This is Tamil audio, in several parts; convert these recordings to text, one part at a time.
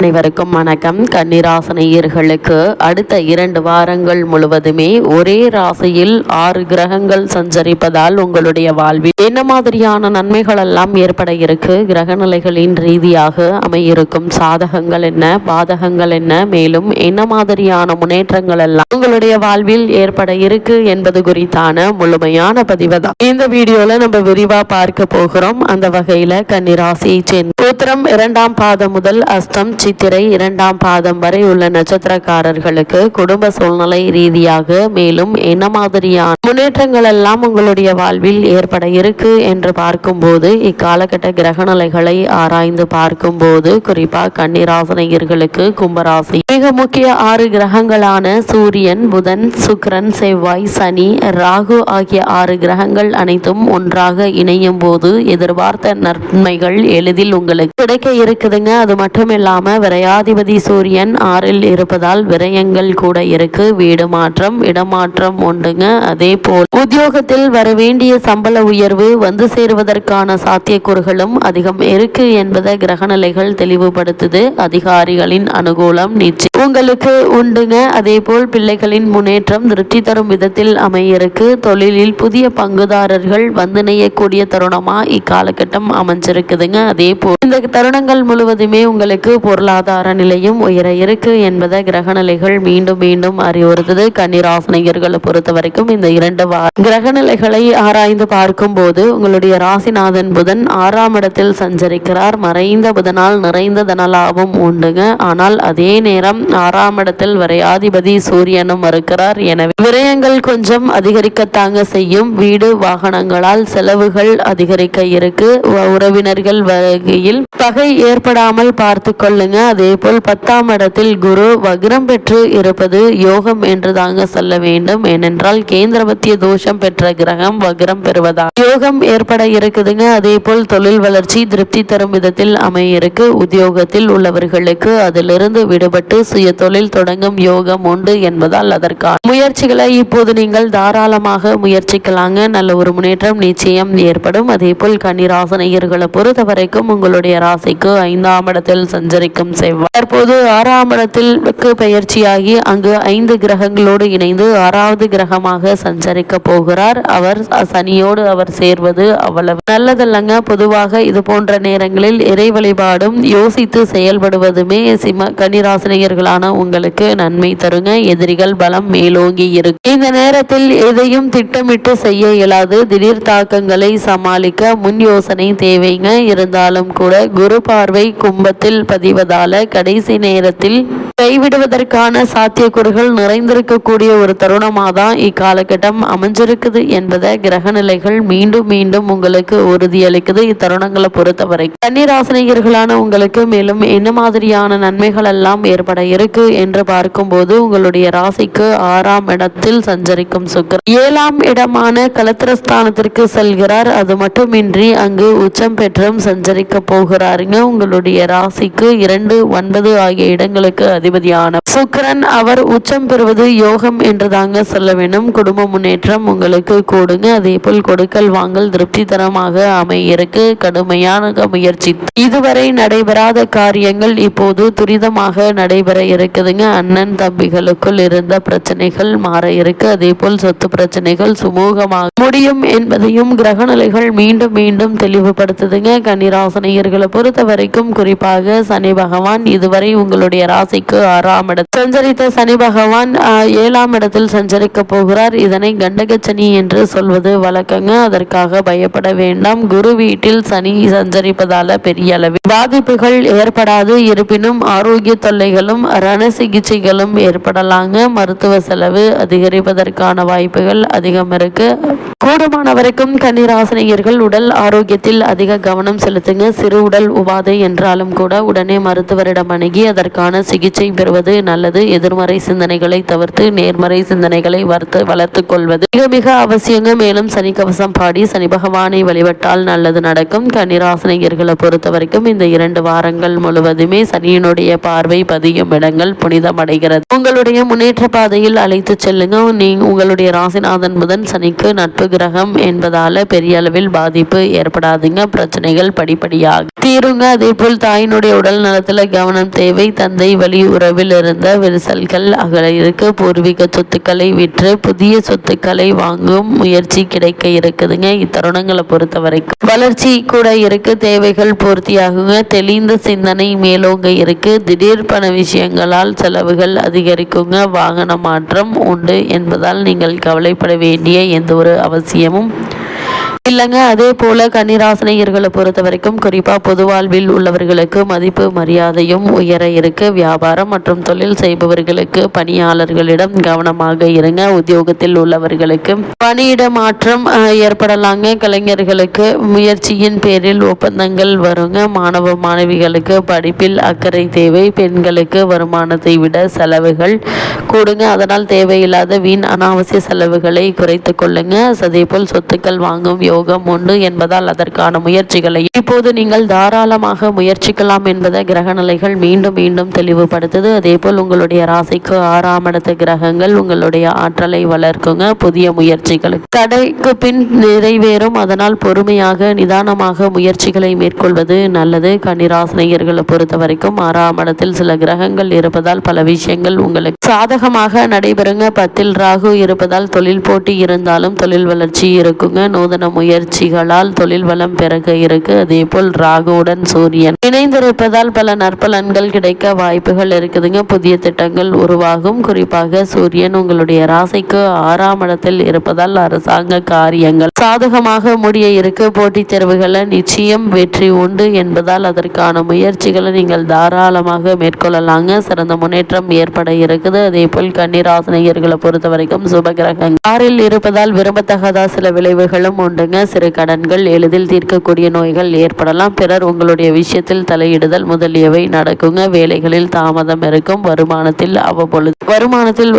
அனைவருக்கும் வணக்கம். கன்னிராசனையர்களுக்கு அடுத்த இரண்டு வாரங்கள் முழுவதுமே ஒரே ராசியில் ஆறு கிரகங்கள் சஞ்சரிப்பதால் உங்களுடைய வாழ்வில் என்ன மாதிரியான நன்மைகள் எல்லாம் ஏற்பட இருக்கு? கிரக நிலைகளின் ரீதியாக அமையிருக்கும் சாதகங்கள் என்ன? பாதகங்கள் என்ன? மேலும் என்ன மாதிரியான முன்னேற்றங்கள் எல்லாம் உங்களுடைய வாழ்வில் ஏற்பட இருக்கு என்பது குறித்தான முழுமையான பதிவு தான் இந்த வீடியோல நம்ம விரிவா பார்க்க போகிறோம். அந்த வகையில கன்னிராசியை சேர்ந்த உத்திரம் இரண்டாம் பாதம் முதல் அஸ்தம் சித்திரை இரண்டாம் பாதம் வரை உள்ள நட்சத்திரக்காரர்களுக்கு குடும்ப சூழ்நிலை ரீதியாக மேலும் என்ன மாதிரியான முன்னேற்றங்கள் எல்லாம் உங்களுடைய வாழ்வில் ஏற்பட இருக்கு என்று பார்க்கும்போது இக்காலகட்ட கிரகநிலைகளை ஆராய்ந்து பார்க்கும்போது குறிப்பா கன்னிராசனையர்களுக்கு கும்பராசி. மிக முக்கிய ஆறு கிரகங்களான சூரியன் புதன் சுக்ரன் செவ்வாய் சனி ராகு ஆகிய ஆறு கிரகங்கள் அனைத்தும் ஒன்றாக இணையும் போது எதிர்பார்த்த நன்மைகள் எளிதில் உங்களுக்கு கிடைக்க இருக்குதுங்க. அது மட்டும் இல்லாம விரையாதிபதி சூரியன் ஆறில் இருப்பதால் விரயங்கள் கூட இருக்கு. வீடு மாற்றம் இடமாற்றம் உண்டுங்க அதே போல் உத்தியோகத்தில் வர வேண்டிய சம்பள உயர்வு வந்து சேருவதற்கான சாத்தியக்கூறுகளும் அதிகம் இருக்கு என்பதை கிரகநிலைகள் தெளிவுபடுத்துது. அதிகாரிகளின் அனுகூலம் நிச்சயம் உங்களுக்கு உண்டுங்க. அதே போல் பிள்ளைகளின் முன்னேற்றம் திருப்தி தரும் விதத்தில் அமையிருக்கு. தொழிலில் புதிய பங்குதாரர்கள் வந்து நெய்யக்கூடிய தருணமா இக்காலகட்டம் அமைஞ்சிருக்குதுங்க. அதே போல் இந்த தருணங்கள் முழுவதுமே உங்களுக்கு பொருளாதார நிலையும் உயர இருக்கு என்பதை கிரகநிலைகள் மீண்டும் மீண்டும் அறிவுறுத்துது கன்னிராசனையர்களை பொறுத்த வரைக்கும் இந்த இரண்டு கிரகநிலைகளை ஆராய்ந்து பார்க்கும்போது உங்களுடைய ராசிநாதன் புதன் ஆறாம் இடத்தில் சஞ்சரிக்கிறார். மறைந்த புதனால் நிறைந்த தனலாபம் உண்டுங்க. ஆனால் அதே நேரம் ஆறாம் இடத்தில் விரையாதிபதி சூரியனும் இருக்கிறார். எனவே விரயங்கள் கொஞ்சம் அதிகரிக்கத்தாங்க செய்யும். வீடு வாகனங்களால் செலவுகள் அதிகரிக்க இருக்கு. உறவினர்கள் வகையில் பகை ஏற்படாமல் பார்த்து கொள்ளுங்க. அதே போல் பத்தாம் இடத்தில் குரு வக்ரம் பெற்று இருப்பது யோகம் என்று தாங்க சொல்ல வேண்டும். ஏனென்றால் கேந்திரபத்திய தோஷம் பெற்ற கிரகம் வக்ரம் பெறுவதா யோகம் ஏற்பட இருக்குதுங்க. அதே போல் தொழில் வளர்ச்சி திருப்தி தரும் விதத்தில் அமையிருக்கு. உத்தியோகத்தில் உள்ளவர்களுக்கு அதிலிருந்து விடுபட்டு சுய தொழில் தொடங்கும் யோகம் உண்டு என்பதால் அதற்கான முயற்சிகளை இப்போது நீங்கள் தாராளமாக முயற்சிக்கலாங்க. நல்ல ஒரு முன்னேற்றம் நிச்சயம் ஏற்படும். அதே போல் கன்னிராசனையர்களை பொறுத்த வரைக்கும் உங்களுடைய ராசிக்கு ஐந்தாம் இடத்தில் சஞ்சரிக்கும் செவ்வாய் தற்போது ஆறாம் வெக்கு பயிற்சியாகி அங்கு ஐந்து கிரகங்களோடு இணைந்து ஆறாவது கிரகமாக சஞ்சரிக்க போகிறார். அவர் சனியோடு அவர் சேர்வது அவ்வளவு. நல்லதல்லங்க பொதுவாக இது போன்ற நேரங்களில் இறை வழிபாடும் யோசித்து செயல்படுவதுமே சிம்ம கன்னிராசினியர்களான உங்களுக்கு நன்மை தருங்க. எதிரிகள் பலம் மேலோங்கி இருக்கும். இந்த நேரத்தில் எதையும் திட்டமிட்டு செய்ய இயலாது. திடீர் தாக்கங்களை சமாளிக்க முன் யோசனை தேவைங்க. இருந்தாலும் கூட குரு பார்வை கும்பத்தில் பதிவது இருந்ததால கடைசி நேரத்தில் கைவிடுவதற்கான சாத்தியக்கூறுகள் நிறைந்திருக்கக்கூடிய ஒரு தருணமாக தான் இக்காலகட்டம் அமைஞ்சிருக்குது என்பதை கிரக நிலைகள் மீண்டும் மீண்டும் உங்களுக்கு உறுதியளிக்குது இத்தருணங்களை பொறுத்தவரை. கன்னிராசினியர்களான உங்களுக்கு மேலும் என்ன மாதிரியான நன்மைகள் எல்லாம் ஏற்பட இருக்கு என்று பார்க்கும்போது உங்களுடைய ராசிக்கு ஆறாம் இடத்தில் சஞ்சரிக்கும் சுக்கரன். ஏழாம் இடமான கலத்திரஸ்தானத்திற்கு செல்கிறார். அது மட்டுமின்றி அங்கு உச்சம் பெற்றும் சஞ்சரிக்க போகிறாருங்க. உங்களுடைய ராசிக்கு இரண்டு ஒன்பது ஆகிய இடங்களுக்கு அதிபதியான சுக்கரன் அவர் உச்சம் பெறுவது யோகம் என்று தாங்க சொல்ல வேண்டும். குடும்ப முன்னேற்றம் உங்களுக்கு கூடுங்க. அதே போல் கொடுக்கல் வாங்கல் திருப்திகரமாக அமையிருக்கு கடுமையான முயற்சி. இதுவரை நடைபெறாத காரியங்கள் இப்போது துரிதமாக நடைபெற இருக்குதுங்க. அண்ணன் தம்பிகளுக்குள் இருந்த பிரச்சனைகள் மாற இருக்கு அதே போல் சொத்து பிரச்சனைகள் சுமூகமாக முடியும் என்பதையும் கிரகநிலைகள் மீண்டும் மீண்டும் தெளிவுபடுத்துதுங்க. கன்னிராசனையர்களை பொறுத்த வரைக்கும் குறிப்பாக சனி பகவான் இதுவரை உங்களுடைய ராசிக்கு ஆறாம் இடத்தில். சஞ்சரித்த சனி பகவான் ஏழாம் இடத்தில் சஞ்சரிக்க போகிறார். இதனை கண்டகச்சனி என்று சொல்வது வழக்கங்க. அதற்காக பயப்பட வேண்டாம். குரு வீட்டில் சனி சஞ்சரிப்பதால பெரிய அளவில் பாதிப்புகள் ஏற்படாது. இருப்பினும் ஆரோக்கிய தொல்லைகளும் ரண சிகிச்சைகளும் ஏற்படலாங்க. மருத்துவ செலவு அதிகரிப்பதற்கான வாய்ப்புகள் அதிகம் இருக்கு. கூடுமான வரைக்கும் கன்னிராசினியர்கள் உடல் ஆரோக்கியத்தில் அதிக கவனம் செலுத்துங்க. சிறு உடல் உபாதை என்றாலும் கூட உடனே மருத்துவரிடம் அணுகி அதற்கான சிகிச்சை பெறுவது நல்லது. எதிர்மறை சிந்தனைகளை தவிர்த்து நேர்மறை சிந்தனைகளை வளர்த்து வளர்த்து கொள்வது மிக மிக அவசியங்க. மேலும் சனி கவசம் பாடி சனி பகவானை வழிபட்டால் நல்லது நடக்கும். கன்னிராசினியர்களை பொறுத்த வரைக்கும் இந்த இரண்டு வாரங்கள் முழுவதுமே சனியினுடைய பார்வை பதியும் இடங்கள் புனிதமடைகிறது. உங்களுடைய முன்னேற்ற பாதையில் அழைத்து செல்லுங்க. நீ உங்களுடைய ராசிநாதன் புதன் சனிக்கு நட்பு கிரக கிரகம் என்பதால பெரிய அளவில் பாதிப்பு ஏற்படாதுங்க. பிரச்சனைகள் படிப்படியாக தீருங்க. அதே போல் தாயினுடைய உடல் நலத்துல கவனம் தேவை. தந்தை வழி உறவில் இருந்த விரிசல்கள் அகல இருக்கு. பூர்வீக சொத்துக்களை விற்று புதிய சொத்துக்களை வாங்கும் முயற்சி கிடைக்க இருக்குதுங்க. இத்தருணங்களை பொறுத்த வரைக்கும் வளர்ச்சி கூட இருக்கு. தேவைகள் பூர்த்தியாகுங்க. தெளிந்த சிந்தனை மேலோங்க இருக்கு. திடீர் பண விஷயங்களால் செலவுகள் அதிகரிக்குங்க. வாகன மாற்றம் உண்டு என்பதால் நீங்கள் கவலைப்பட வேண்டிய எந்த ஒரு அவசியம் அவசியமும் இல்லைங்க அதே போல கன்னிராசனையர்களை பொறுத்த வரைக்கும் குறிப்பா பொது வாழ்வில் உள்ளவர்களுக்கு மதிப்பு மரியாதையும் உயர இருக்கு. வியாபாரம் மற்றும் தொழில் செய்பவர்களுக்கு பணியாளர்களிடம் கவனமாக இருங்க. உத்தியோகத்தில் உள்ளவர்களுக்கு பணியிட மாற்றம் அஹ், ஏற்படலாங்க. கலைஞர்களுக்கு முயற்சியின் பேரில் ஒப்பந்தங்கள் வருங்க. மாணவ மாணவிகளுக்கு படிப்பில் அக்கறை தேவை. பெண்களுக்கு வருமானத்தை விட செலவுகள் கூடுங்க அதனால் தேவையில்லாத வீண் அனாவசிய செலவுகளை குறைத்து கொள்ளுங்க. அதேபோல் சொத்துக்கள் வாங்கும் யோகம் உண்டு என்பதால் அதற்கான முயற்சிகளை. இப்போது நீங்கள் தாராளமாக முயற்சிக்கலாம் என்பதை கிரக நிலைகள் மீண்டும் மீண்டும் தெளிவுபடுத்துது. அதேபோல் உங்களுடைய ராசிக்கு ஆறாம் இடத்து கிரகங்கள் உங்களுடைய ஆற்றலை வளர்க்குங்க. புதிய முயற்சிகளுக்கு தடைக்கு பின் நிறைவேறும். அதனால் பொறுமையாக நிதானமாக முயற்சிகளை மேற்கொள்வது நல்லது. கன்னிராசினியர்களை பொறுத்த வரைக்கும் ஆறாம் இடத்தில் சில கிரகங்கள் இருப்பதால் பல விஷயங்கள் உங்களுக்கு சாதகமாக நடைபெறுங்க. பத்தில் ராகு இருப்பதால் தொழில் போட்டி இருந்தாலும் தொழில் வளர்ச்சி இருக்குங்க. நூதன முயற்சிகளால் தொழில் வளம் பெருக இருக்கு. அதே போல் ராகுவுடன் சூரியன் இணைந்திருப்பதால் பல நற்பலன்கள் கிடைக்க வாய்ப்புகள் இருக்குதுங்க. புதிய திட்டங்கள் உருவாகும். குறிப்பாக சூரியன் உங்களுடைய ராசிக்கு ஆறாம் இடத்தில் இருப்பதால் அரசாங்க காரியங்கள் சாதகமாக முடிய இருக்க. போட்டித் தேர்வுகளை நிச்சயம் வெற்றி உண்டு என்பதால் அதற்கான முயற்சிகளை நீங்கள் தாராளமாக மேற்கொள்ளலாங்க. சிறந்த முன்னேற்றம் ஏற்பட இருக்குது. அதே போல் கன்னிராசனையர்களை பொறுத்த வரைக்கும் சுபகிரகங்கள் ஆறில் இருப்பதால் விரும்பத்தகாத சில விளைவுகளும் உண்டுங்க. சிறு கடன்கள் எளிதில் தீர்க்கக்கூடிய நோய்கள் ஏற்படலாம். பிறர் உங்களுடைய விஷயத்தில் தலையிடுதல் முதலியவை நடக்குங்க. வேலைகளில் தாமதம் இருக்கும். வருமானத்தில் அவ்வப்பொழுது வருமானத்தில்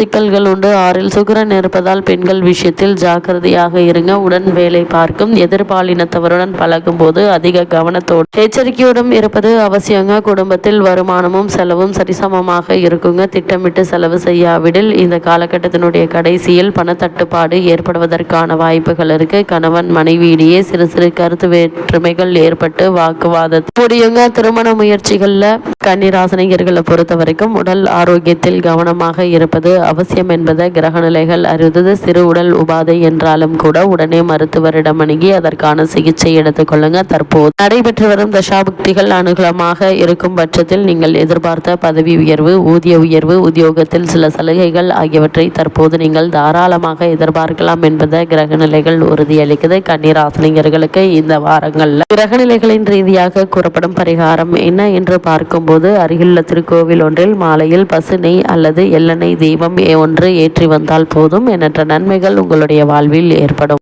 சிக்கல்கள் உண்டு. ஆறில் சுக்கிரன் இருப்பதால் பெண்கள் விஷயத்தில் ஜாக்கிரதையாக இருங்க. உடன் வேலை பார்க்கும்? எதிர்பாலினத்தவருடன் பழகும் போது அதிக கவனத்தோடு எச்சரிக்கையுடன் இருப்பது அவசியங்க. குடும்பத்தில் வருமானமும் செலவும் சரிசமமாக இருக்குங்க. திட்டமிட்டு செலவு செய்யாவிடில் இந்த காலகட்டத்தினுடைய கடைசியில் பணத்தட்டுப்பாடு ஏற்படுவதற்கான வாய்ப்புகள் இருக்கு. கணவன் மனைவியிடையே சிறு சிறு கருத்து வேற்றுமைகள் ஏற்பட்டு வாக்குவாத முடியுங்க. திருமண முயற்சிகள்ல கன்னிராசனிகர்களை பொறுத்த வரைக்கும் உடல் ஆரோக்கியத்தில் கவனமாக இருப்பது அவசியம் என்பதை கிரகநிலைகள் அறிந்தது. சிறு உடல் உபாதை என்றாலும் கூட உடனே மருத்துவரிடம் அணுகி அதற்கான சிகிச்சை எடுத்துக்கொள்ளுங்க தற்போது நடைபெற்று வரும் தசாபக்திகள் அனுகூலமாக இருக்கும் பட்சத்தில் நீங்கள் எதிர்பார்த்த பதவி உயர்வு ஊதிய உயர்வு உத்தியோகத்தில் சில சலுகைகள் ஆகியவற்றை தற்போது நீங்கள் தாராளமாக எதிர்பார்க்கலாம் என்பதை கிரகநிலைகள் உறுதியளிக்குது. கன்னிராசினியர்களுக்கு இந்த வாரங்கள்ல கிரகநிலைகளின் ரீதியாக கூறப்படும் பரிகாரம் என்ன என்று பார்க்கும்போது அருகிலுள்ள திருக்கோவில் ஒன்றில் மாலையில் பசு நெய் அல்லது எள்ளெண்ணெய் தீபம் ஒன்று ஏற்றி வந்தால் போதும். எண்ணற்ற நன்மைகள் உங்களுடைய வாழ்வில் ஏற்படும்.